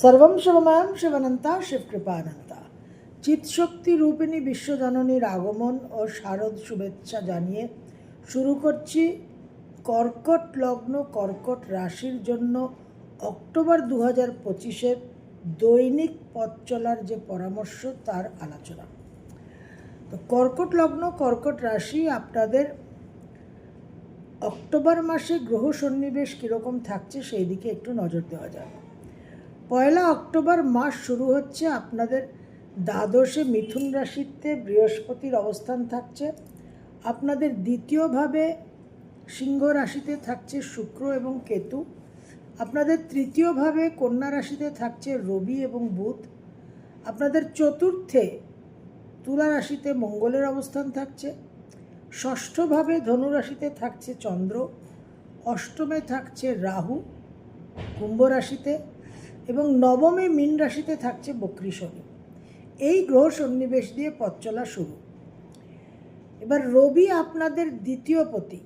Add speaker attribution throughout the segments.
Speaker 1: সর্বম শিবময়ম শিবনন্তা শিবকৃপানন্তা চিৎশক্তি রূপিণী বিশ্বজননীর আগমন ও শারদ শুভেচ্ছা জানিয়ে শুরু করছি কর্কট লগ্ন, কর্কট রাশির জন্য অক্টোবর দু হাজার পঁচিশের দৈনিক পথ চলার যে পরামর্শ, তার আলোচনা। তো কর্কট লগ্ন, কর্কট রাশি আপনাদের অক্টোবর মাসে গ্রহ সন্নিবেশ কীরকম থাকছে সেই দিকে একটু নজর দেওয়া যাক। পয়লা অক্টোবর মাস শুরু হচ্ছে। আপনাদের দ্বাদশে মিথুন রাশিতে বৃহস্পতির অবস্থান থাকছে। আপনাদের দ্বিতীয়ভাবে সিংহ রাশিতে থাকছে শুক্র এবং কেতু। আপনাদের তৃতীয়ভাবে কন্যা রাশিতে থাকছে রবি এবং বুধ। আপনাদের চতুর্থে তুলা রাশিতে মঙ্গলের অবস্থান থাকছে। ষষ্ঠভাবে ধনুরাশিতে থাকছে চন্দ্র। অষ্টমে থাকছে রাহু। কুম্ভ রাশিতে এবং নবমে মীন রাশিতে থাকছে বক্রী শনি। এই গ্রহ সন্নিবেশ দিয়ে পথ চলা শুরু। এবার রবি আপনাদের দ্বিতীয় পতি।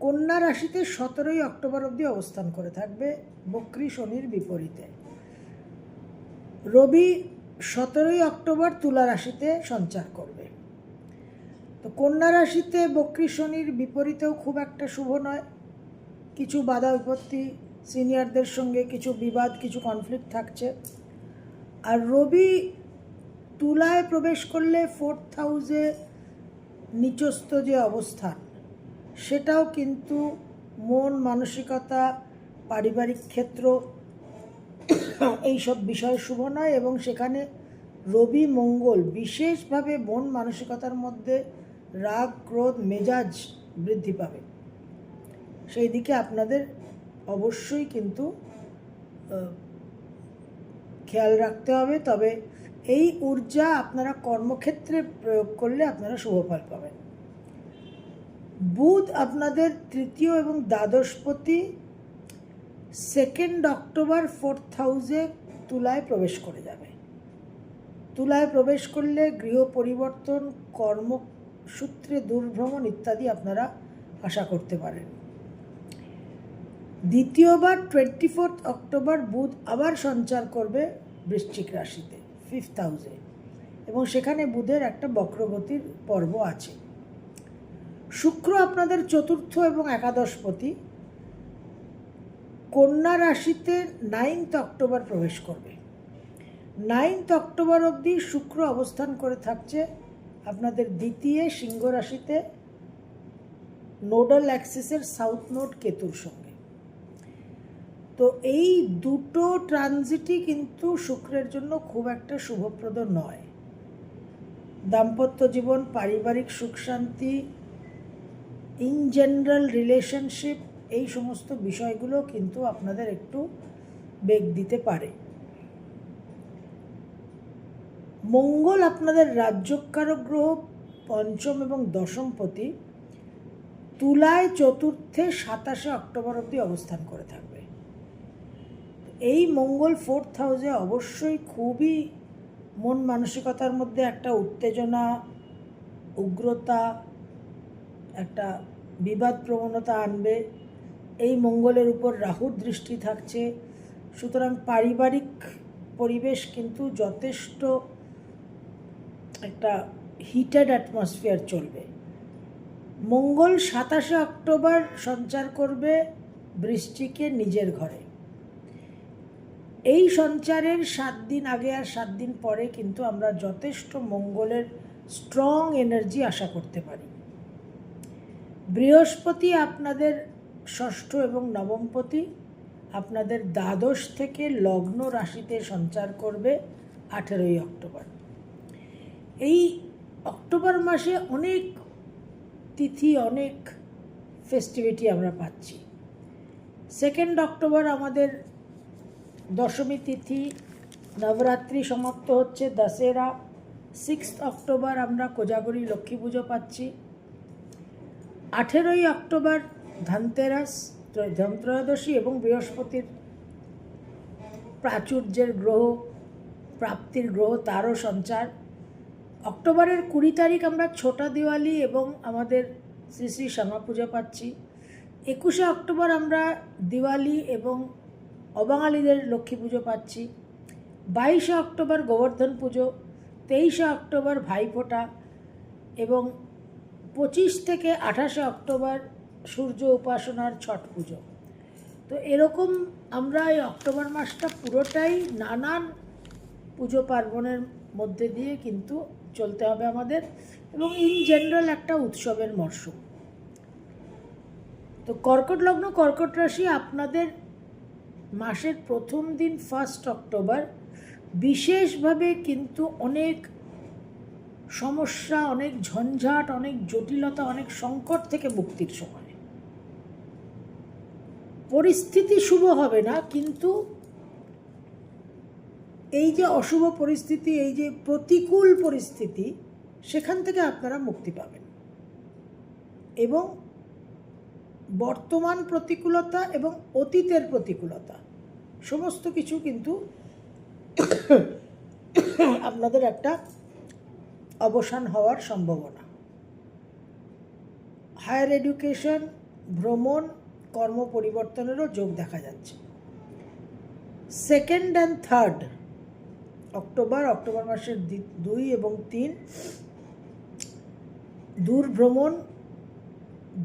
Speaker 1: কন্যা রাশিতে সতেরোই অক্টোবর অবধি অবস্থান করে থাকবে বক্রী শনির বিপরীতে। রবি সতেরোই অক্টোবর তুলা রাশিতে সঞ্চার করবে। তো কন্যা রাশিতে বক্রী শনির বিপরীতেও খুব একটা শুভ নয়। কিছু বাধা বিপত্তি সিনিয়রদের সঙ্গে কিছু বিবাদ, কিছু কনফ্লিক্ট থাকছে। আর রবি তুলায় প্রবেশ করলে ফোর্থ হাউসে নিচস্থ যে অবস্থান, সেটাও কিন্তু মন, মানসিকতা, পারিবারিক ক্ষেত্র এইসব বিষয় শুভ নয়। এবং সেখানে রবি মঙ্গল, বিশেষভাবে মন, মানসিকতার মধ্যে রাগ, ক্রোধ, মেজাজ বৃদ্ধি পাবে। সেই দিকে আপনাদের অবশ্যই কিন্তু খেয়াল রাখতে হবে। তবে এই ঊর্জা আপনারা কর্মক্ষেত্রে প্রয়োগ করলে আপনারা শুভফল পাবেন। বুধ আপনাদের তৃতীয় এবং দ্বাদশপতি সেকেন্ড অক্টোবর ফোর্থ হাউসে তুলায় প্রবেশ করে যাবে। তুলায় প্রবেশ করলে গৃহ পরিবর্তন, কর্মসূত্রে দূরভ্রমণ ইত্যাদি আপনারা আশা করতে পারেন। দ্বিতীয়বার টোয়েন্টি ফোর্থ অক্টোবর বুধ আবার সঞ্চার করবে বৃশ্চিক রাশিতে ফিফথ হাউসে এবং সেখানে বুধের একটা বক্রগতির পর্ব আছে। শুক্র আপনাদের চতুর্থ এবং একাদশপতি। কন্যা রাশিতে নাইনথ অক্টোবর প্রবেশ করবে। নাইনথ অক্টোবর অবধি শুক্র অবস্থান করে থাকছে আপনাদের দ্বিতীয় সিংহ রাশিতে নোডাল অ্যাক্সিসের সাউথ নোড কেতুর সঙ্গে। তো এই দুটো ট্রানজিটই কিন্তু শুক্রের জন্য খুব একটা শুভপ্রদ নয়। দাম্পত্য জীবন, পারিবারিক সুখ শান্তি ইন জেনারেল রিলেশনশিপ এই সমস্ত বিষয়গুলো কিন্তু আপনাদের একটু বেগ দিতে পারে। মঙ্গল আপনাদের রাজ্যকারক গ্রহ, পঞ্চম এবং দশমপতি তুলায় চতুর্থে সাতাশে অক্টোবর অবধি অবস্থান করে থাকবে। এই মঙ্গল ফোর্থ হাউসে অবশ্যই খুবই মন মানসিকতার মধ্যে একটা উত্তেজনা, উগ্রতা, একটা বিবাদ প্রবণতা আনবে। এই মঙ্গলের উপর রাহুর দৃষ্টি থাকছে। সুতরাং পারিবারিক পরিবেশ কিন্তু যথেষ্ট একটা হিটেড অ্যাটমসফিয়ার চলবে। মঙ্গল সাতাশে অক্টোবর সঞ্চার করবে বৃষ্টিকে নিজের ঘরে। এই সঞ্চারের সাত দিন আগে আর সাত দিন পরে কিন্তু আমরা যথেষ্ট মঙ্গলের স্ট্রং এনার্জি আশা করতে পারি। বৃহস্পতি আপনাদের ষষ্ঠ এবং নবমপতি আপনাদের দ্বাদশ থেকে লগ্ন রাশিতে সঞ্চার করবে আঠেরোই অক্টোবর। এই অক্টোবর মাসে অনেক তিথি, অনেক ফেস্টিভিটি আমরা পাচ্ছি। সেকেন্ড অক্টোবর আমাদের দশমী তিথি, নবরাত্রি সমাপ্ত হচ্ছে, দশেরা সিক্স অক্টোবর আমরা কোজাগরি লক্ষ্মী পুজো পাচ্ছি। আঠেরোই অক্টোবর ধনতেরাস ত্র- ধনত্রয়োদশী এবং বৃহস্পতির প্রাচুর্যের গ্রহ, প্রাপ্তির গ্রহ, তারও সঞ্চার। অক্টোবরের কুড়ি তারিখ আমরা ছোটা দিওয়ালি এবং আমাদের শ্রী শ্রী শ্যামা পূজা পাচ্ছি। একুশে অক্টোবর আমরা দিওয়ালি এবং অবাঙালিদের লক্ষ্মী পুজো পাচ্ছি। বাইশে অক্টোবর গোবর্ধন পুজো, তেইশে অক্টোবর ভাইফোঁটা এবং পঁচিশ থেকে আঠাশে অক্টোবর সূর্য উপাসনার ছট পুজো। তো এরকম আমরা এই অক্টোবর মাসটা পুরোটাই নানান পুজো পার্বণের মধ্যে দিয়ে কিন্তু চলতে হবে আমাদের এবং ইন জেনারেল একটা উৎসবের মরশুম। তো কর্কট লগ্ন, কর্কট রাশি আপনাদের মাসের প্রথম দিন ফার্স্ট অক্টোবর বিশেষভাবে কিন্তু অনেক সমস্যা, অনেক ঝঞ্ঝাট, অনেক জটিলতা, অনেক সংকট থেকে মুক্তির সময়। পরিস্থিতি শুভ হবে না, কিন্তু এই যে অশুভ পরিস্থিতি, এই যে প্রতিকূল পরিস্থিতি, সেখান থেকে আপনারা মুক্তি পাবেন। এবং বর্তমান প্রতিকূলতা এবং অতীতের প্রতিকূলতা। সমস্ত কিছু কিন্তু আপনাদের একটা অবসান হওয়ার সম্ভাবনা। হায়ার এডুকেশন, ভ্রমণ, কর্ম পরিবর্তনেরও যোগ দেখা যাচ্ছে। Second and third October October মাসের দুই এবং তিন দূর ভ্রমণ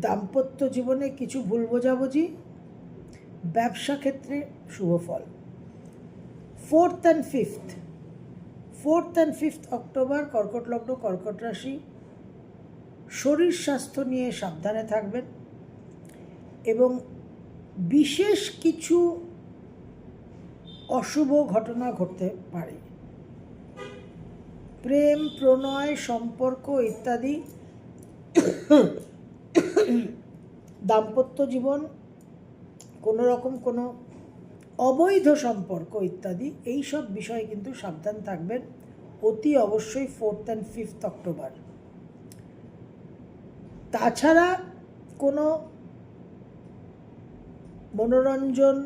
Speaker 1: দাম্পত্য জীবনে কিছু ভুল বোঝাবুঝি, ব্যবসা ক্ষেত্রে শুভ ফল। Fourth and fifth fourth and fifth October কর্কট লগ্ন, কর্কট রাশি, শরীর স্বাস্থ্য নিয়ে সাবধানে থাকবেন এবং বিশেষ কিছু অশুভ ঘটনা ঘটতে পারে। প্রেম, প্রণয়, সম্পর্ক ইত্যাদি দাম্পত্য জীবন কোনো রকম কোনো অবৈধ সম্পর্ক ইত্যাদি, এই সব বিষয়ে কিন্তু সাবধান থাকবেন অতি অবশ্যই ফোর্থ অ্যান্ড ফিফথ অক্টোবর। তাছাড়া কোনো মনোরঞ্জন,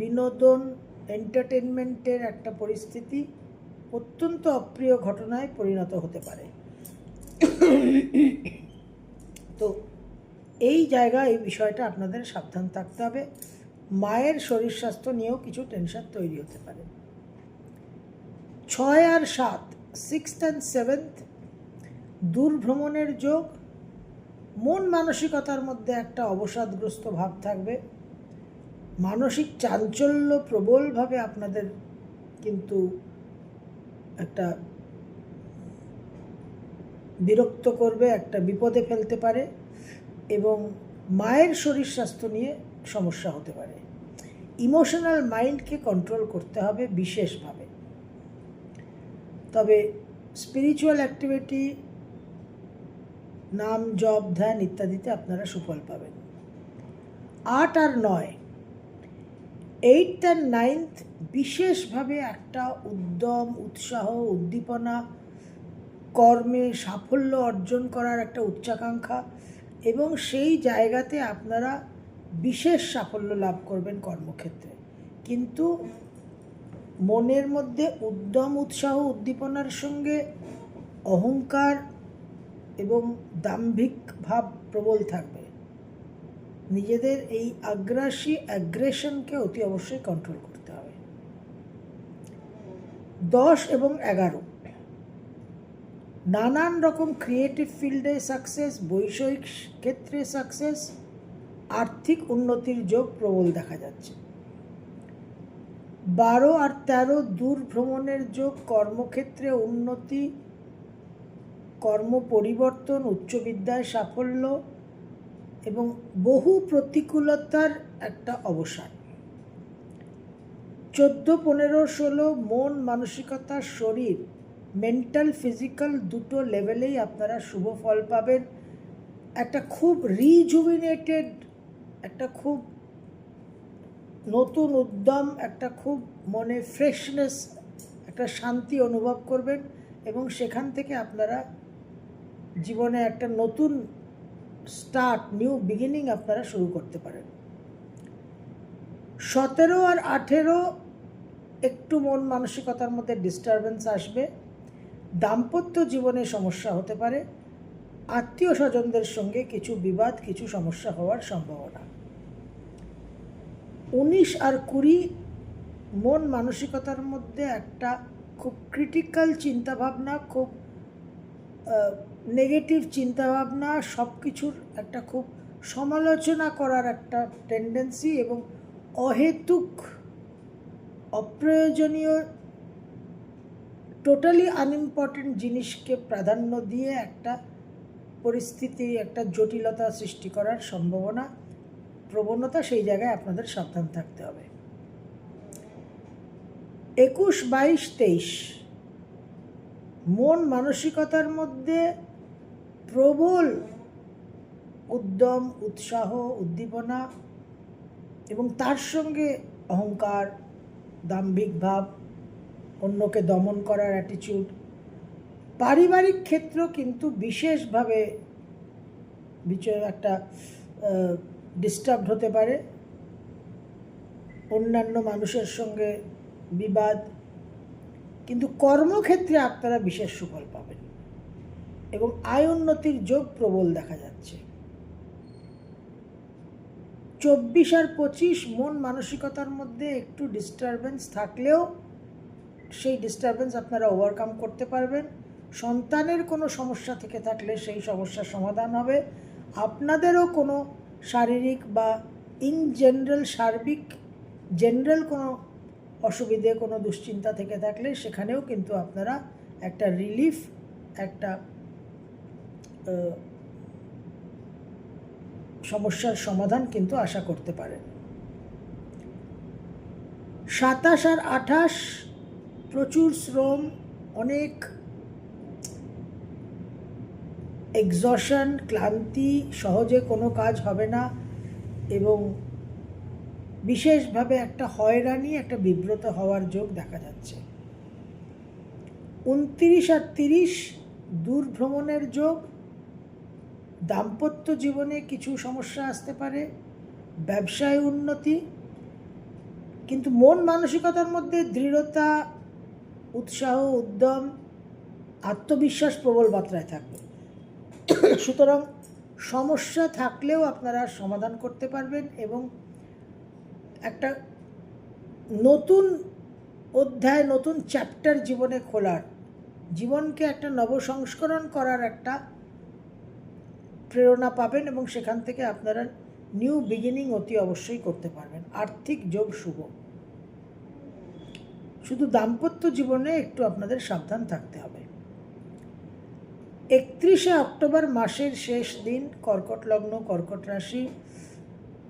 Speaker 1: বিনোদন এন্টারটেনমেন্টের একটা পরিস্থিতি অত্যন্ত অপ্রিয় ঘটনায় পরিণত হতে পারে। তো এই জায়গায় এই বিষয়টা আপনাদের সাবধান থাকতে হবে। মায়ের শরীর স্বাস্থ্য নিয়েও কিছু টেনশন তৈরি হতে পারে। ছয় আর সাত সিক্স অ্যান্ড সেভেন্থ দূর ভ্রমণের যোগ, মন মানসিকতার মধ্যে একটা অবসাদগ্রস্ত ভাব থাকবে। মানসিক চাঞ্চল্য প্রবলভাবে আপনাদের কিন্তু একটা বিরক্ত করবে, একটা বিপদে ফেলতে পারে। এবং মায়ের শরীর স্বাস্থ্য নিয়ে সমস্যা হতে পারে। ইমোশনাল মাইন্ডকে কন্ট্রোল করতে হবে বিশেষভাবে। তবে স্পিরিচুয়াল অ্যাক্টিভিটি, নাম, জপ, ধ্যান ইত্যাদিতে আপনারা সুফল পাবেন। আট আর নয় এইট অ্যান্ড নাইনথ বিশেষভাবে একটা উদ্যম, উৎসাহ, উদ্দীপনা, কর্মে সাফল্য অর্জন করার একটা উচ্চাকাঙ্ক্ষা এবং সেই জায়গাতে আপনারা বিশেষ সাফল্য লাভ করবেন কর্মক্ষেত্রে। কিন্তু মনের মধ্যে উদ্যম, উৎসাহ, উদ্দীপনার সঙ্গে অহংকার এবং দাম্ভিক ভাব প্রবল থাকবে। নিজেদের এই আগ্রাসী অ্যাগ্রেশনকে অতি অবশ্যই কন্ট্রোল করতে হবে। দশ এবং এগারো নানান রকম ক্রিয়েটিভ ফিল্ডে সাকসেস বৈষয়িক ক্ষেত্রে সাকসেস আর্থিক উন্নতির যোগ প্রবল দেখা যাচ্ছে। বারো আর তেরো দূর ভ্রমণের যোগ কর্মক্ষেত্রে উন্নতি, কর্ম পরিবর্তন, উচ্চ বিদ্যায় সাফল্য এবং বহু প্রতিকূলতার একটা অবসান। চোদ্দ, পনেরো, ষোলো মন মানসিকতা শরীর মেন্টাল ফিজিক্যাল দুটো লেভেলেই আপনারা শুভ ফল পাবেন। একটা খুব রিজুভিনেটেড একটা খুব নতুন উদ্যম, একটা খুব মনে ফ্রেশনেস একটা শান্তি অনুভব করবেন এবং সেখান থেকে আপনারা জীবনে একটা নতুন স্টার্ট নিউ বিগিনিং আপনারা শুরু করতে পারেন। সতেরো আর আঠেরো একটু মন মানসিকতার মধ্যে ডিস্টারবেন্স আসবে। দাম্পত্য জীবনে সমস্যা হতে পারে। আত্মীয় স্বজনদের সঙ্গে কিছু বিবাদ, কিছু সমস্যা হওয়ার সম্ভাবনা। উনিশ আর কুড়ি মন মানসিকতার মধ্যে একটা খুব ক্রিটিক্যাল চিন্তাভাবনা, খুব নেগেটিভ চিন্তাভাবনা সব কিছুর একটা খুব সমালোচনা করার একটা টেন্ডেন্সি এবং অহেতুক, অপ্রয়োজনীয় টোটালি আনইম্পর্টেন্ট জিনিসকে প্রাধান্য দিয়ে একটা পরিস্থিতি, একটা জটিলতা সৃষ্টি করার সম্ভাবনা, প্রবণতা সেই জায়গায় আপনাদের সাবধান থাকতে হবে। একুশ বাইশ তেইশ, মন মানসিকতার মধ্যে প্রবল উদ্যম, উৎসাহ, উদ্দীপনা এবং তার সঙ্গে অহংকার, দাম্ভিক ভাব অন্যকে দমন করার অ্যাটিচিউড পারিবারিক ক্ষেত্র কিন্তু বিশেষভাবে একটা ডিস্টার্ব হতে পারে। অন্যান্য মানুষের সঙ্গে বিবাদ। কিন্তু কর্মক্ষেত্রে আপনারা বিশেষ সুফল পাবেন। এবং আয় উন্নতির যোগ প্রবল দেখা যাচ্ছে। চব্বিশ আর পঁচিশ মন মানসিকতার মধ্যে একটু ডিস্টারবেন্স থাকলেও সেই ডিস্টারবেন্স আপনারা ওভারকাম করতে পারবেন। সন্তানের কোনো সমস্যা থেকে থাকলে সেই সমস্যার সমাধান হবে। আপনাদেরও কোনো শারীরিক বা ইন জেনারেল সার্বিক জেনারেল কোনো অসুবিধে, কোনো দুশ্চিন্তা থেকে থাকলে সেখানেও কিন্তু আপনারা একটা রিলিফ একটা সমস্যার সমাধান কিন্তু আশা করতে পারেন। সাতাশ আর আঠাশ প্রচুর শ্রম, অনেক এক্সশন ক্লান্তি, সহজে কোনো কাজ হবে না এবং বিশেষভাবে একটা হয়রানি, একটা বিব্রত হওয়ার যোগ দেখা যাচ্ছে। উনত্রিশ আর তিরিশ দূর ভ্রমণের যোগ, দাম্পত্য জীবনে কিছু সমস্যা আসতে পারে, ব্যবসায় উন্নতি, কিন্তু মন মানসিকতার মধ্যে দৃঢ়তা উৎসাহ, উদ্যম, আত্মবিশ্বাস প্রবল মাত্রায় থাকবে। সুতরাং সমস্যা থাকলেও আপনারা সমাধান করতে পারবেন এবং একটা নতুন অধ্যায়, নতুন চ্যাপ্টার জীবনে খোলার, জীবনকে একটা নবসংস্করণ করার একটা প্রেরণা পাবেন এবং সেখান থেকে আপনারা নিউ বিগিনিং অতি অবশ্যই করতে পারবেন। আর্থিক যোগ শুভ। শুধু দাম্পত্য জীবনে একটু আপনাদের সাবধান থাকতে হবে। একত্রিশে অক্টোবর মাসের শেষ দিন, কর্কট লগ্ন, কর্কট রাশি।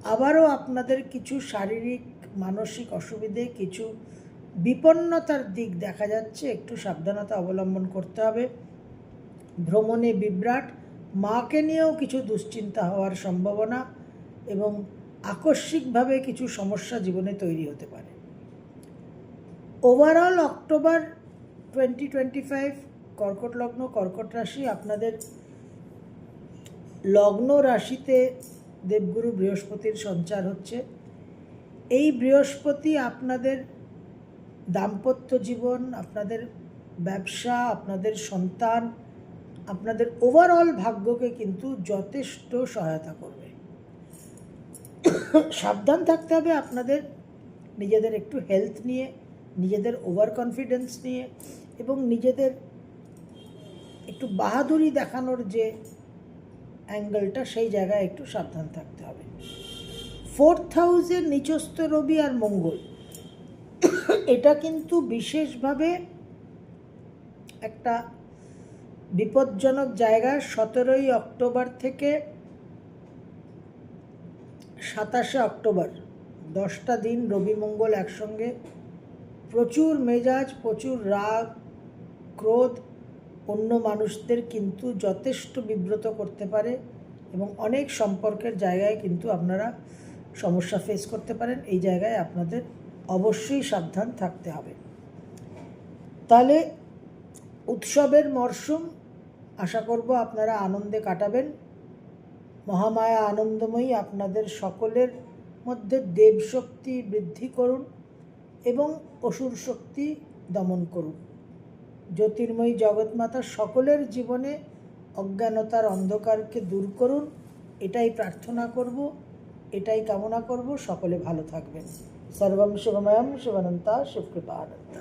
Speaker 1: আবারও আপনাদের কিছু শারীরিক, মানসিক অসুবিধে, কিছু বিপন্নতার দিক দেখা যাচ্ছে। একটু সাবধানতা অবলম্বন করতে হবে। ভ্রমণে বিভ্রাট, মাকে নিয়েও কিছু দুশ্চিন্তা হওয়ার সম্ভাবনা এবং আকস্মিকভাবে কিছু সমস্যা জীবনে তৈরি হতে পারে। Overall October twenty twenty five কর্কট লগ্ন, কর্কট রাশি, আপনাদের লগ্ন রাশিতে দেবগুরু বৃহস্পতির সঞ্চার হচ্ছে। এই বৃহস্পতি আপনাদের দাম্পত্য জীবন, আপনাদের ব্যবসা, আপনাদের সন্তান, আপনাদের ওভারঅল ভাগ্যকে কিন্তু যথেষ্ট সহায়তা করবে। সাবধান থাকতে হবে আপনাদের নিজেদের একটু হেলথ নিয়ে। নিজেদের ওভার কনফিডেন্স নিয়ে এবং নিজেদের একটু বাহাদুরি দেখানোর যে অ্যাঙ্গেলটা সেই জায়গায় একটু সাবধান থাকতে হবে। ফোর্থ হাউসের নিচস্থ রবি আর মঙ্গল, এটা কিন্তু বিশেষভাবে একটা বিপজ্জনক জায়গা। সতেরোই অক্টোবর থেকে সাতাশে অক্টোবর, দশটা দিন রবি মঙ্গল একসঙ্গে প্রচুর মেজাজ, প্রচুর রাগ, ক্রোধ অন্য মানুষদের কিন্তু যথেষ্ট বিব্রত করতে পারে এবং অনেক সম্পর্কের জায়গায় কিন্তু আপনারা সমস্যা ফেস করতে পারেন। এই জায়গায় আপনাদের অবশ্যই সাবধান থাকতে হবে। তাহলে উৎসবের মরশুম, আশা করব আপনারা আনন্দে কাটাবেন। মহামায়া আনন্দময়ী আপনাদের সকলের মধ্যে দেবশক্তি বৃদ্ধি করুন। এবং অসুর শক্তি দমন করুক। জ্যোতির্ময়ী জগৎমাতা সকলের জীবনে অজ্ঞানতার অন্ধকারকে দূর করুন, এটাই প্রার্থনা করব, এটাই কামনা করব, সকলে ভালো থাকবেন। সর্বম শিবময়ম শুভকৃপা শিবকৃপানন্তা।